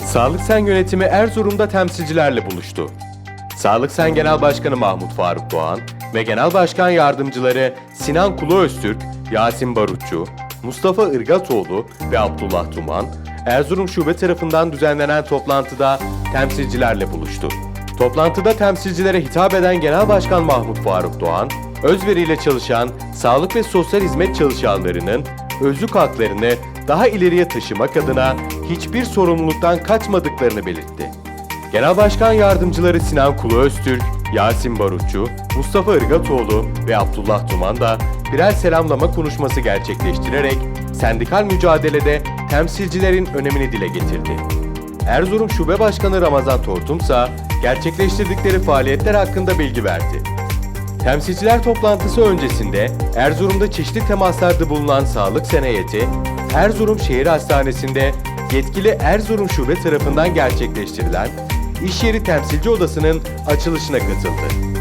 Sağlık Sen Yönetimi Erzurum'da temsilcilerle buluştu. Sağlık Sen Genel Başkanı Mahmut Faruk Doğan ve Genel Başkan Yardımcıları Sinan Kulu Öztürk, Yasin Barutçu, Mustafa Irgatoğlu ve Abdullah Tuman, Erzurum Şube tarafından düzenlenen toplantıda temsilcilerle buluştu. Toplantıda temsilcilere hitap eden Genel Başkan Mahmut Faruk Doğan, özveriyle çalışan sağlık ve sosyal hizmet çalışanlarının özlük haklarını daha ileriye taşımak adına hiçbir sorumluluktan kaçmadıklarını belirtti. Genel Başkan Yardımcıları Sinan Kulu Öztürk, Yasin Barutçu, Mustafa Irgatoğlu ve Abdullah Tuman da birer selamlama konuşması gerçekleştirerek sendikal mücadelede temsilcilerin önemini dile getirdi. Erzurum Şube Başkanı Ramazan Tortum ise gerçekleştirdikleri faaliyetler hakkında bilgi verdi. Temsilciler toplantısı öncesinde Erzurum'da çeşitli temaslarda bulunan sağlık seneyeti, Erzurum Şehir Hastanesi'nde yetkili Erzurum Şube tarafından gerçekleştirilen iş yeri temsilci odasının açılışına katıldı.